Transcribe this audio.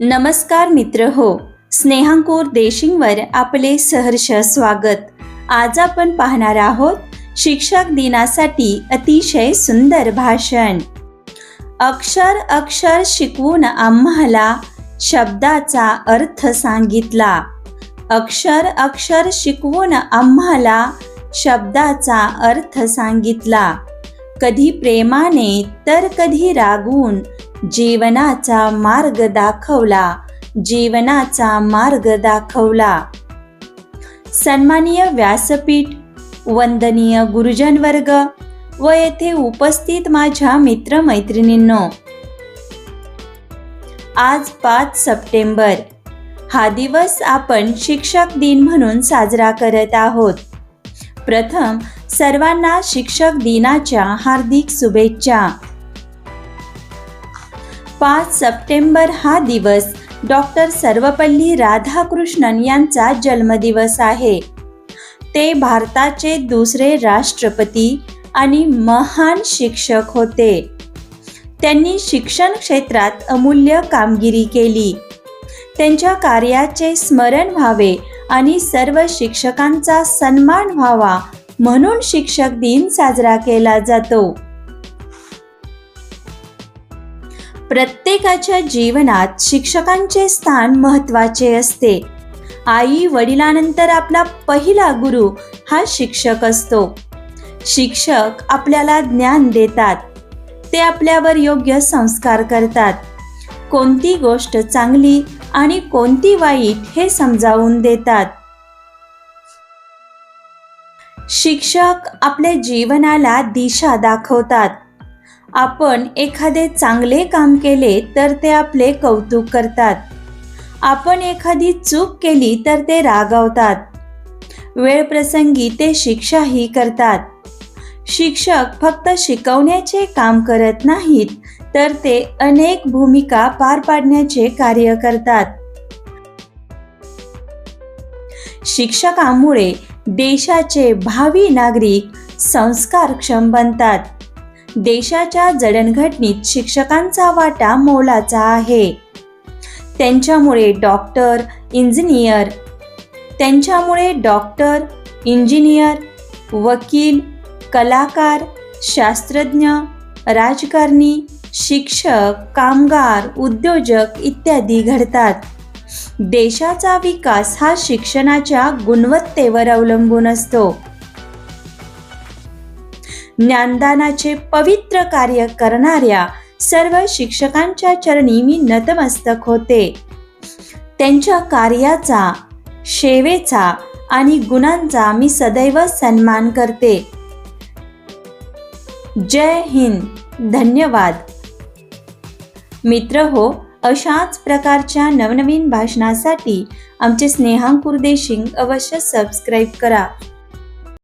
नमस्कार मित्र हो स्नेहांकुर देशिंगवर आपले सहर्ष स्वागत. आज आपण पाहणार आहोत शिक्षक दिनासाठी अतिशय सुंदर भाषण. अक्षर अक्षर शिकवून आम्हाला शब्दाचा अर्थ सांगितला. अक्षर अक्षर शिकवून आम्हाला शब्दाचा अर्थ सांगितला. कधी प्रेमाने तर कधी रागवून जीवनाचा मार्ग दाखवला. जीवनाचा मार्ग दाखवला. सन्माननीय व्यासपीठ वंदनीय गुरुजन वर्ग व येथे उपस्थित माझ्या मित्रमैत्रिणींनो आज पाच सप्टेंबर. हा दिवस आपण शिक्षक दिन म्हणून साजरा करत आहोत. प्रथम सर्वांना शिक्षक दिनाच्या हार्दिक शुभेच्छा. पाच सप्टेंबर हा दिवस डॉक्टर सर्वपल्ली राधाकृष्णन यांचा जन्मदिवस आहे. ते भारताचे दुसरे राष्ट्रपती आणि महान शिक्षक होते. त्यांनी शिक्षण क्षेत्रात अमूल्य कामगिरी केली. त्यांच्या कार्याचे स्मरण व्हावे आणि सर्व शिक्षकांचा सन्मान व्हावा म्हणून शिक्षक दिन साजरा केला जातो. प्रत्येकाच्या जीवनात शिक्षकांचे स्थान महत्त्वाचे असते. आई वडिलांनंतर आपला पहिला गुरु हा शिक्षक असतो. शिक्षक आपल्याला ज्ञान देतात. ते आपल्यावर योग्य संस्कार करतात. कोणती गोष्ट चांगली आणि कोणती वाईट हे समजावून देतात. शिक्षक आपल्या जीवनाला दिशा दाखवतात. आपण एखादे चांगले काम केले तर ते आपले कौतुक करतात. आपण एखादी चूक केली तर ते रागावतात. वेळ प्रसंगी ते शिक्षाही करतात. शिक्षक फक्त शिकवण्याचे काम करत नाहीत तर ते अनेक भूमिका पार पाडण्याचे कार्य करतात. शिक्षकामुळे देशाचे भावी नागरिक संस्कारक्षम बनतात. देशाच्या जडणघडणीत शिक्षकांचा वाटा मोलाचा आहे. त्यांच्यामुळे डॉक्टर इंजिनियर त्यांच्यामुळे डॉक्टर इंजिनियर वकील कलाकार शास्त्रज्ञ राजकारणी शिक्षक कामगार उद्योजक इत्यादी घडतात. देशाचा विकास हा शिक्षणाच्या गुणवत्तेवर अवलंबून असतो. ज्ञानदानाचे पवित्र कार्य करणाऱ्या सर्व शिक्षकांच्या चरणी मी नतमस्तक होते. त्यांच्या कार्याचा सेवेचा आणि गुणांचा मी सदैव सन्मान करते. जय हिंद. धन्यवाद. मित्र हो अशाच प्रकारच्या नवनवीन भाषणासाठी आमचे स्नेहांकुर देशिंग अवश्य सबस्क्राईब करा.